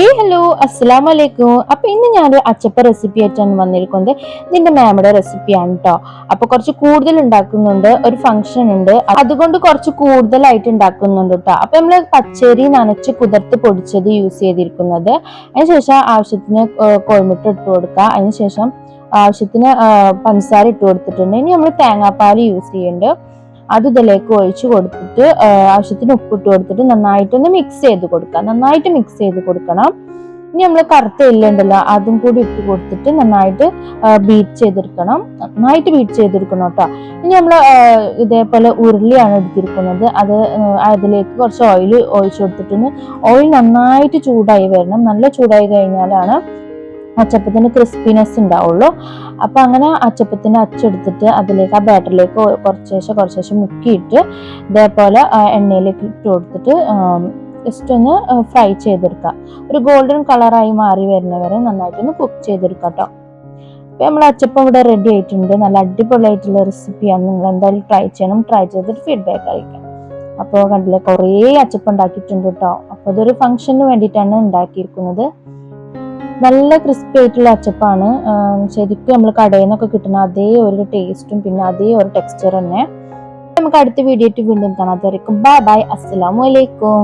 ഏ ഹലോ അസ്സലാം വലൈക്കും അപ്പൊ ഇന്ന് ഞാൻ അച്ചപ്പ റെസിപ്പി ആയിട്ടാണ് വന്നിരിക്കുന്നത്. ഇതിന്റെ മാമയുടെ റെസിപ്പിയാണ് കേട്ടോ അപ്പൊ കുറച്ച് കൂടുതൽ ഉണ്ടാക്കുന്നുണ്ട്. ഒരു ഫംഗ്ഷൻ ഉണ്ട്. അതുകൊണ്ട് കുറച്ച് കൂടുതലായിട്ട് ഉണ്ടാക്കുന്നുണ്ട് കേട്ടോ അപ്പൊ നമ്മൾ പച്ചരി നനച്ച് കുതിർത്ത് പൊടിച്ചത് യൂസ് ചെയ്തിരിക്കുന്നത്. അതിനുശേഷം ആവശ്യത്തിന് കോഴിമുട്ട ഇട്ട് കൊടുക്കുക. അതിനുശേഷം ആവശ്യത്തിന് പഞ്ചസാര ഇട്ട് കൊടുത്തിട്ടുണ്ട്. ഇനി നമ്മൾ തേങ്ങാപ്പാൽ യൂസ് ചെയ്യുന്നുണ്ട് അത് ഇതിലേക്ക് ഒഴിച്ചു കൊടുത്തിട്ട് ആവശ്യത്തിന് ഉപ്പിട്ട് കൊടുത്തിട്ട് നന്നായിട്ടൊന്ന് മിക്സ് ചെയ്ത് കൊടുക്കുക. നന്നായിട്ട് മിക്സ് ചെയ്ത് കൊടുക്കണം. ഇനി നമ്മൾ കറുത്ത എല്ലുണ്ടല്ലോ അതും കൂടി ഇട്ട് കൊടുത്തിട്ട് നന്നായിട്ട് ബീറ്റ് ചെയ്തെടുക്കണം. നന്നായിട്ട് ബീറ്റ് ചെയ്തെടുക്കണം കേട്ടോ ഇനി നമ്മൾ ഇതേപോലെ ഉരുളിയാണ് എടുത്തിരിക്കുന്നത്. അത് അതിലേക്ക് കുറച്ച് ഓയിൽ ഒഴിച്ചു കൊടുത്തിട്ടുണ്ട് ഓയിൽ നന്നായിട്ട് ചൂടായി വരണം. നല്ല ചൂടായി കഴിഞ്ഞാലാണ് അച്ചപ്പത്തിന് ക്രിസ്പിനെസ് ഉണ്ടാവുള്ളൂ. അപ്പൊ അങ്ങനെ അച്ചപ്പത്തിന്റെ അച്ചെടുത്തിട്ട് അതിലേക്ക് ആ ബാറ്ററിലേക്ക് കുറച്ച് ശേഷം കുറച്ച് ശേഷം മുക്കിയിട്ട് ഇതേപോലെ എണ്ണയിലേക്ക് ഇട്ട് കൊടുത്തിട്ട് ജസ്റ്റ് ഒന്ന് ഫ്രൈ ചെയ്തെടുക്കുക ഒരു ഗോൾഡൻ കളറായി മാറി വരുന്നവരെ നന്നായിട്ടൊന്ന് കുക്ക് ചെയ്തെടുക്കുക കേട്ടോ അപ്പൊ നമ്മൾ അച്ചപ്പം ഇവിടെ റെഡി ആയിട്ടുണ്ട്. നല്ല അടിപൊളിയായിട്ടുള്ള റെസിപ്പിയാണ് നിങ്ങൾ എന്തായാലും ട്രൈ ചെയ്യണം. ട്രൈ ചെയ്തിട്ട് ഫീഡ്ബാക്ക് അയക്കാം അപ്പോൾ കണ്ടില്ലേ കുറേ അച്ചപ്പം ഉണ്ടാക്കിയിട്ടുണ്ട് കേട്ടോ അപ്പോൾ അതൊരു ഫംഗ്ഷന് വേണ്ടിയിട്ടാണ് ഉണ്ടാക്കിയിരിക്കുന്നത്. നല്ല ക്രിസ്പി ആയിട്ടുള്ള അച്ചപ്പാണ്. ശരിക്കും നമ്മൾ കടയിൽ നിന്നൊക്കെ കിട്ടുന്ന അതേ ഒരു ടേസ്റ്റും പിന്നെ അതേ ഒരു ടെക്സ്ചർ തന്നെ. നമുക്ക് അടുത്ത വീഡിയോ വീണ്ടും കാണാം. ബൈ ബൈ അസ്സലാമു അലൈക്കും.